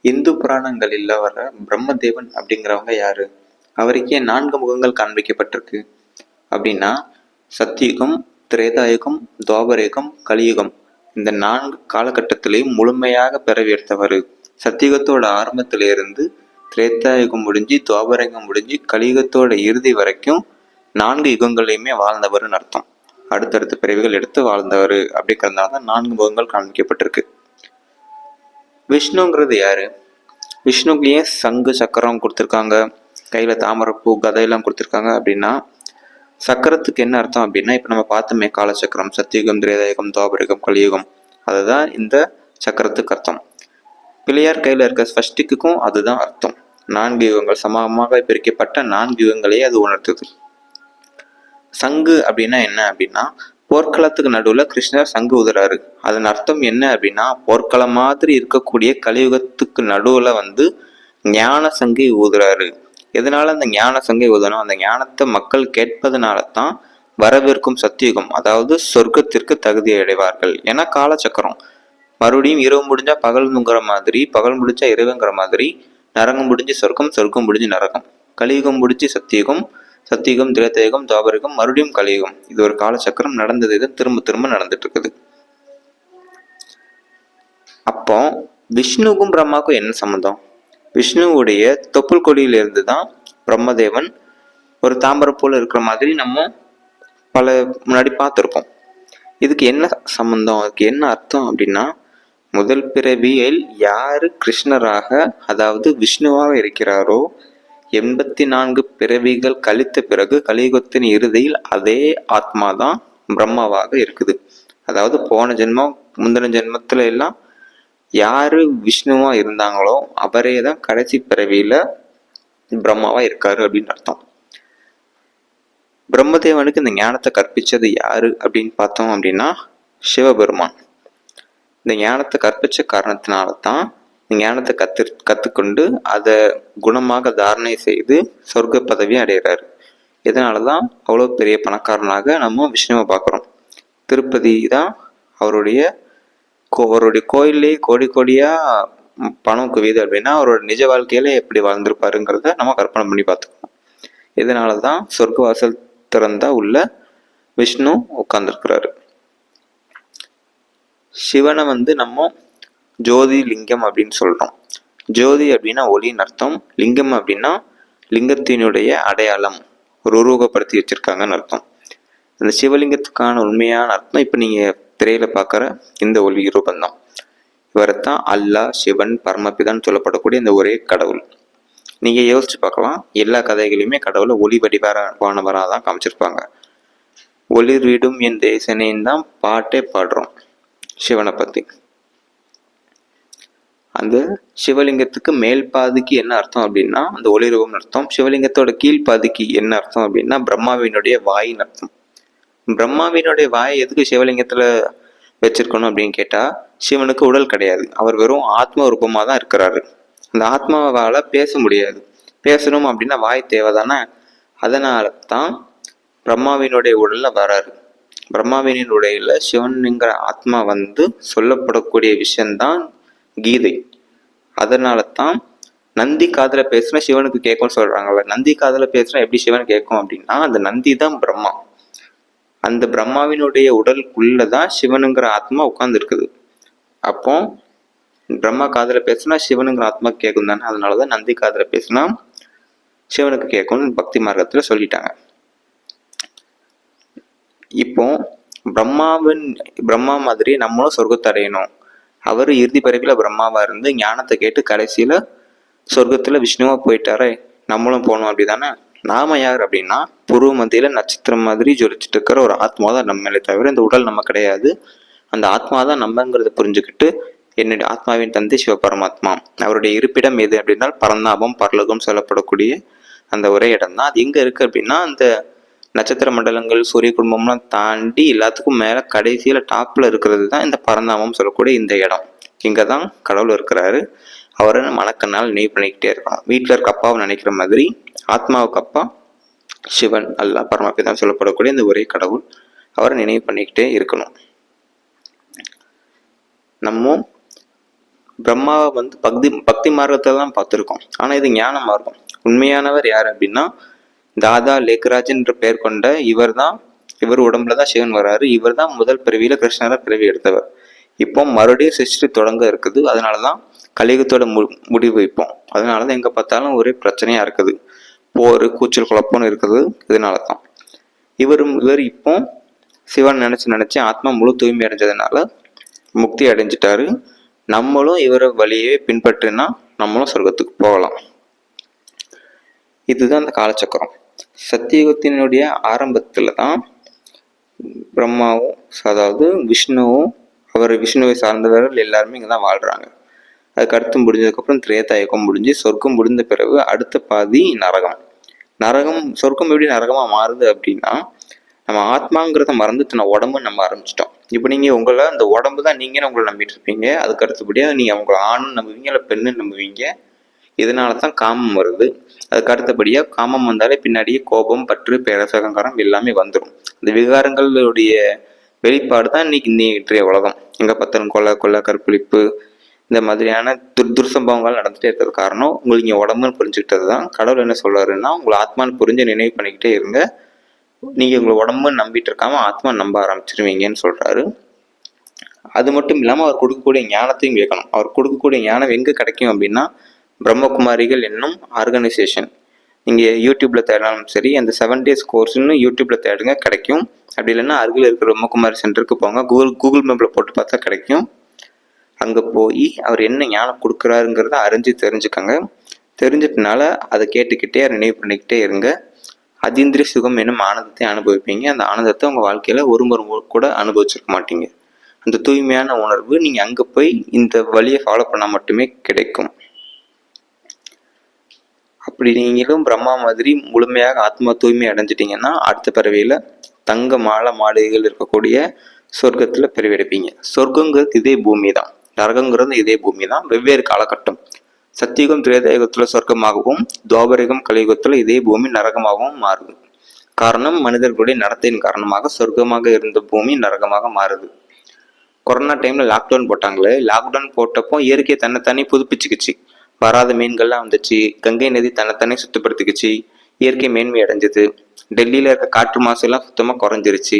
இந்து புராணங்களில் வர பிரம்மதேவன் அப்படிங்கிறவங்க யாரு? அவருக்கே நான்கு முகங்கள் காண்பிக்கப்பட்டிருக்கு. அப்படின்னா சத்தியுகம் திரேதாயுகம் துவாபரயுகம் கலியுகம். இந்த நான்கு காலகட்டத்திலையும் முழுமையாக பிறவியெடுத்தவர் சத்தியுகத்தோட ஆரம்பத்திலிருந்து திரேதாயுகம் முடிஞ்சு துவாபரயுகம் முடிஞ்சு கலியுகத்தோட இறுதி வரைக்கும் நான்கு யுகங்களையுமே வாழ்ந்தவர்னு அர்த்தம். அடுத்தடுத்த பிறவிகள் எடுத்து வாழ்ந்தவர் அப்படிங்கிறதுனால தான் நான்கு முகங்கள் காண்பிக்கப்பட்டிருக்கு. விஷ்ணுங்கிறது யார்? விஷ்ணுக்கு ஏன் சங்கு சக்கரம் கொடுத்துருக்காங்க? கையில் தாமரைப்பூ கதையெல்லாம் கொடுத்துருக்காங்க அப்படின்னா சக்கரத்துக்கு என்ன அர்த்தம் அப்படின்னா இப்போ நம்ம பார்த்தோமே காலச்சக்கரம் சத்தியுகம் திரேதாயுகம் துவாபரயுகம் கலியுகம். அதுதான் இந்த சக்கரத்துக்கு அர்த்தம். பிள்ளையார் கையில் இருக்க ஸ்பஷ்டிக்குக்கும் அதுதான் அர்த்தம். நான்கு யுகங்கள் சமமாக பிரிக்கப்பட்ட நான்கு யுகங்களையே அது உணர்த்துது. சங்கு அப்படின்னா என்ன அப்படின்னா போர்க்களத்துக்கு நடுவில் கிருஷ்ணர் சங்கு உதுறாரு. அதன் அர்த்தம் என்ன அப்படின்னா போர்க்களம் மாதிரி இருக்கக்கூடிய கலியுகத்துக்கு நடுவில் வந்து ஞான சங்கை ஊதுறாரு எதனால அந்த ஞான சங்கை ஊதணும் அந்த ஞானத்தை மக்கள் கேட்பதனால தான் வரவிருக்கும் சத்தியுகம் அதாவது சொர்க்கத்திற்கு தகுதி அடைவார்கள். ஏன்னா காலச்சக்கரம் மறுபடியும் இரவு முடிஞ்சா பகல்ங்கிற மாதிரி பகல் முடிஞ்சா இரவுங்கிற மாதிரி நரகம் முடிஞ்சு சொர்க்கம் சொர்க்கம் முடிஞ்சு நரகம். கலியுகம் முடிஞ்சு சத்தியுகம் சத்தியுகம் திரேத்தயுகம் துவாபரகம் மறுபடியும் கலியுகம் இது ஒரு காலச்சக்கரம் நடந்தது. இது திரும்ப திரும்ப நடந்துட்டு இருக்குது அப்போ விஷ்ணுவுக்கும் பிரம்மாவுக்கும் என்ன சம்மந்தம் விஷ்ணுவுடைய தொப்புள் கொடியிலிருந்து தான் பிரம்மதேவன் ஒரு தாம்பரம் போல இருக்கிற மாதிரி நம்ம பல முன்னாடி பார்த்துருக்கோம் இதுக்கு என்ன சம்பந்தம்? அதுக்கு என்ன அர்த்தம் அப்படின்னா முதல் பிறவியில் யாரு கிருஷ்ணராக அதாவது விஷ்ணுவாக இருக்கிறாரோ எண்பத்தி நான்கு பிறவிகள் கழித்த பிறகு கலியுகத்தின் இறுதியில் அதே ஆத்மா தான் பிரம்மாவாக இருக்குது. அதாவது போன ஜென்மம் முந்தின ஜென்மத்துல எல்லாம் யாரு விஷ்ணுவா இருந்தாங்களோ அவரே தான் கடைசி பிறவியில பிரம்மாவா இருக்காரு அப்படின்னு அர்த்தம். பிரம்மதேவனுக்கு இந்த ஞானத்தை கற்பிச்சது யாரு அப்படின்னு பார்த்தோம் அப்படின்னா சிவபெருமான். இந்த ஞானத்தை கற்பிச்ச காரணத்தினால தான் ஞானத்தை கத்து கற்றுக்கொண்டு அதை குணமாக தாரணை செய்து சொர்க்க பதவி அடைகிறாரு. இதனால தான் அவ்வளோ பெரிய பணக்காரனாக நம்ம விஷ்ணுவை பார்க்குறோம். திருப்பதி தான் அவருடைய கோ அவருடைய கோயிலே கோடி கோடியாக பணம் குவியுது அப்படின்னா அவரோட நிஜ வாழ்க்கையில் எப்படி வாழ்ந்திருப்பாருங்கிறத நம்ம கற்பனை பண்ணி பார்த்துக்கணும். இதனால தான் சொர்க்கவாசல் திறந்தா உள்ள விஷ்ணு உட்கார்ந்துருக்கிறாரு. சிவனை வந்து நம்ம ஜோதி லிங்கம் அப்படின்னு சொல்கிறோம் ஜோதி அப்படின்னா ஒளின்னு அர்த்தம். லிங்கம் அப்படின்னா லிங்கத்தினுடைய அடையாளம். ஒரு உருவகப்படுத்தி வச்சுருக்காங்கன்னு அர்த்தம். இந்த சிவலிங்கத்துக்கான உண்மையான அர்த்தம் இப்போ நீங்கள் திரையில் பார்க்குற இந்த ஒளி ரூபந்தான் தான் அல்லாஹ் சிவன் பரமபிதான் சொல்லப்படக்கூடிய இந்த ஒரே கடவுள். நீங்கள் யோசிச்சு பார்க்கலாம். எல்லா கதைகளையுமே கடவுளை ஒளி வடிவானவராக தான் காமிச்சிருப்பாங்க. ஒளிர் விடும் என் தேசனேன்னு தான் பாட்டே பாடுறோம் சிவனை பற்றி அந்த சிவலிங்கத்துக்கு மேல் பாதிக்கு என்ன அர்த்தம் அப்படின்னா அந்த ஒளிரூபம் அர்த்தம். சிவலிங்கத்தோட கீழ் பாதிக்கு என்ன அர்த்தம் அப்படின்னா பிரம்மாவினுடைய வாயின்னு அர்த்தம். பிரம்மாவினுடைய வாயை எதுக்கு சிவலிங்கத்துல வச்சிருக்கணும் அப்படின்னு கேட்டா சிவனுக்கு உடல் கிடையாது. அவர் வெறும் ஆத்ம ரூபமாக தான் இருக்கிறாரு. அந்த ஆத்மாவால் பேச முடியாது. பேசணும் அப்படின்னா வாய் தேவை தானே அதனால தான் பிரம்மாவினுடைய உடலில் வராரு. பிரம்மாவினின் உடையில சிவனுங்கிற ஆத்மா வந்து சொல்லப்படக்கூடிய விஷயம்தான் கீதை. அதனால தான் நந்தி காதில் பேசுனா சிவனுக்கு கேட்கும்னு சொல்கிறாங்கல்ல நந்தி காதில் பேசுனா எப்படி சிவன் கேட்கும் அப்படின்னா அந்த நந்தி தான் பிரம்மா. அந்த பிரம்மாவினுடைய உடலுக்குள்ளதான் சிவனுங்கிற ஆத்மா உட்காந்துருக்குது அப்போ பிரம்மா காதில் பேசுனா சிவனுங்கிற ஆத்மா கேட்கும் தானே. அதனாலதான் நந்தி காதில் பேசுனா சிவனுக்கு கேட்கும்னு பக்தி மார்க்கத்தில் சொல்லிட்டாங்க. இப்போ பிரம்மாவின் பிரம்மா மாதிரி நம்மளும் சொர்க்கத்தை அடையணும் அவர் இறுதி பிறவியில் பிரம்மாவாக இருந்து ஞானத்தை கேட்டு கடைசியில் சொர்க்கத்தில் விஷ்ணுவாக போயிட்டாரே நம்மளும் போகணும் அப்படிதானே? நாம யார் அப்படின்னா பூர்வ மத்தியில் நட்சத்திரம் மாதிரி ஜொலிச்சுட்டு இருக்கிற ஒரு ஆத்மா தான் நம்மளே தவிர இந்த உடல் நம்ம கிடையாது. அந்த ஆத்மா தான் நம்மங்கிறத புரிஞ்சுக்கிட்டு என்னுடைய ஆத்மாவின் தந்தை சிவ பரமாத்மா அவருடைய இருப்பிடம் எது அப்படின்னா பரந்தாபம் பரலோகம் சொல்லப்படக்கூடிய அந்த ஒரே இடம் தான் அது எங்கே இருக்குது அப்படின்னா அந்த நட்சத்திர மண்டலங்கள் சூரிய குடும்பம்லாம் தாண்டி எல்லாத்துக்கும் மேல கடைசியில டாப்ல இருக்கிறது தான் இந்த பரந்தாமம் சொல்லக்கூடிய இந்த இடம். இங்கே தான் கடவுள் இருக்கிறாரு. அவரை மனக்கண்ணால் நினைவு பண்ணிக்கிட்டே இருக்கணும் வீட்டில் இருக்க அப்பாவை நினைக்கிற மாதிரி ஆத்மாவுக்கு அப்பா சிவன் அல்லா பரமாபிதான் சொல்லப்படக்கூடிய இந்த ஒரே கடவுள் அவரை நினைவு பண்ணிக்கிட்டே இருக்கணும். நம்ம பிரம்மாவை வந்து பக்தி பக்தி மார்க்கத்தை தான் பார்த்துருக்கோம். ஆனால் இது ஞான மார்க்கம். உண்மையானவர் யார் அப்படின்னா தாதா லேக்கராஜ்ன்ற பெயர் கொண்ட இவர் தான் இவர் உடம்புல தான் சிவன் வராரு. இவர் தான் முதல் பிறவியில கிருஷ்ணரை பிறவி எடுத்தவர். இப்போ மறுபடியும் சிருஷ்டி தொடங்க இருக்குது. அதனால தான் கலியுகத்தோட மு முடிவு வைப்போம் அதனால தான் எங்கே பார்த்தாலும் ஒரே பிரச்சனையாக இருக்குது. போர் கூச்சல் குழப்பம்னு இருக்குது. இதனால தான் இவரும் இவர் இப்போ சிவன் நினச்சி நினச்சி ஆத்மா முழு தூய்மை அடைஞ்சதுனால முக்தி அடைஞ்சிட்டாரு. நம்மளும் இவரை வழியே பின்பற்றினா நம்மளும் சொர்க்கத்துக்கு போகலாம். இதுதான் அந்த காலச்சக்கரம். சத்தியுகத்தினுடைய ஆரம்பத்தில் தான் பிரம்மாவும் அதாவது விஷ்ணுவும் அவர் விஷ்ணுவை சார்ந்தவர்கள் எல்லாருமே இங்கே தான் வாழ்கிறாங்க அதுக்கு அடுத்து முடிஞ்சதுக்கப்புறம் திரேதாயுகம் முடிஞ்சு சொர்க்கம் முடிந்த பிறகு அடுத்த பாதி நரகம். நரகம் சொர்க்கம் எப்படி நரகமாக மாறுது அப்படின்னா நம்ம ஆத்மாங்கிறத மறந்து தன்னை உடம்பு நம்ம ஆரம்பிச்சிட்டோம். இப்போ நீங்கள் உங்களை அந்த உடம்பு தான் நீங்கள் உங்களை நம்பிட்டு இருப்பீங்க. அதுக்கு அடுத்தபடியாக நீங்கள் உங்களை ஆணும் நம்புவீங்க இல்லை பெண்ணு நம்புவீங்க. இதனால தான் காமம் வருது. அதுக்கு அடுத்தபடியாக காமம் வந்தாலே பின்னாடியே கோபம் பற்று பேரசகங்காரம் எல்லாமே வந்துடும் இந்த விகாரங்களுடைய வெளிப்பாடு தான் இன்னைக்கு இன்றைய உலகம். எங்கே பத்திரம் கொலை கொலை கற்பழிப்பு இந்த மாதிரியான துர் துர்சம்பவங்கள் நடந்துகிட்டே இருக்கிறது காரணம் உங்களுக்கு இங்கே உடம்புன்னு புரிஞ்சுக்கிட்டது தான் கடவுள் என்ன சொல்கிறாருன்னா உங்களை ஆத்மான்னு புரிஞ்சு நினைவு பண்ணிக்கிட்டே இருங்க. நீங்கள் உங்களை உடம்புன்னு நம்பிட்டு இருக்காம ஆத்மா நம்ப ஆரம்பிச்சிருவீங்கன்னு சொல்கிறாரு அது மட்டும் இல்லாமல் அவர் கொடுக்கக்கூடிய ஞானத்தையும் கேட்கணும் அவர் கொடுக்கக்கூடிய ஞானம் எங்கே கிடைக்கும் அப்படின்னா பிரம்மகுமாரிகள் என்னும் ஆர்கனைசேஷன் நீங்கள் யூடியூப்பில் தேடினாலும் சரி அந்த செவன் டேஸ் கோர்ஸ்னு யூடியூப்பில் தேடுங்க கிடைக்கும். அப்படி இல்லைன்னா அருகில் இருக்கிற பிரம்மகுமாரி சென்டருக்கு போங்க. கூகுள் கூகுள் மேப்பில் போட்டு பார்த்தா கிடைக்கும். அங்கே போய் அவர் என்ன ஞானம் கொடுக்குறாருங்கிறத அறிஞ்சு தெரிஞ்சுக்கோங்க. தெரிஞ்சிட்டனால அதை கேட்டுக்கிட்டே நினைவு பண்ணிக்கிட்டே இருங்க. அதீந்திரிய சுகம் என்னும் ஆனந்தத்தை அனுபவிப்பீங்க. அந்த ஆனந்தத்தை உங்கள் வாழ்க்கையில் ஒரு முறை கூட அனுபவிச்சிருக்க மாட்டீங்க. அந்த தூய்மையான உணர்வு நீங்கள் அங்கே போய் இந்த வழியை ஃபாலோ பண்ணால் மட்டுமே கிடைக்கும். அப்படி நீங்களும் பிரம்மா மாதிரி முழுமையாக ஆத்மா தூய்மை அடைஞ்சிட்டிங்கன்னா அடுத்த பிறவியில் தங்க மாலை மாளிகைகள் இருக்கக்கூடிய சொர்க்கத்தில் பிரிவெடுப்பீங்க. சொர்க்கங்கிறது இதே பூமி தான் நரகங்கிறது இதே பூமி தான் வெவ்வேறு காலகட்டம். சத்தியுகம் திரேதயுகத்தில் சொர்க்கமாகவும் துவாபரயுகம் கலியுகத்தில் இதே பூமி நரகமாகவும் மாறுது. காரணம் மனிதர்களுடைய நடத்தையின் காரணமாக சொர்க்கமாக இருந்த பூமி நரகமாக மாறுது. கொரோனா டைம்ல லாக்டவுன் போட்டாங்களே. லாக்டவுன் போட்டப்போ இயற்கை தன்னைத்தானே புதுப்பிச்சுக்கிச்சு. வராத மீன்கள்லாம் வந்துச்சு. கங்கை நதி தன்னைத்தானே சுத்தப்படுத்திக்கிச்சு. இயற்கை மேன்மை அடைஞ்சது. டெல்லியில் இருக்க காற்று மாசு எல்லாம் சுத்தமாக குறைஞ்சிருச்சு.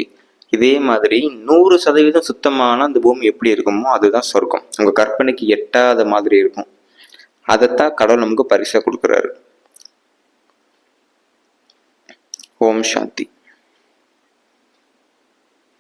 இதே மாதிரி நூறு சதவீதம் சுத்தமான அந்த பூமி எப்படி இருக்குமோ அதுதான் சொர்க்கம். உங்கள் கற்பனைக்கு எட்டாத மாதிரி இருக்கும். அதைத்தான் கடவுள் நமக்கு பரிசாக கொடுக்குறாரு. ஓம் சாந்தி.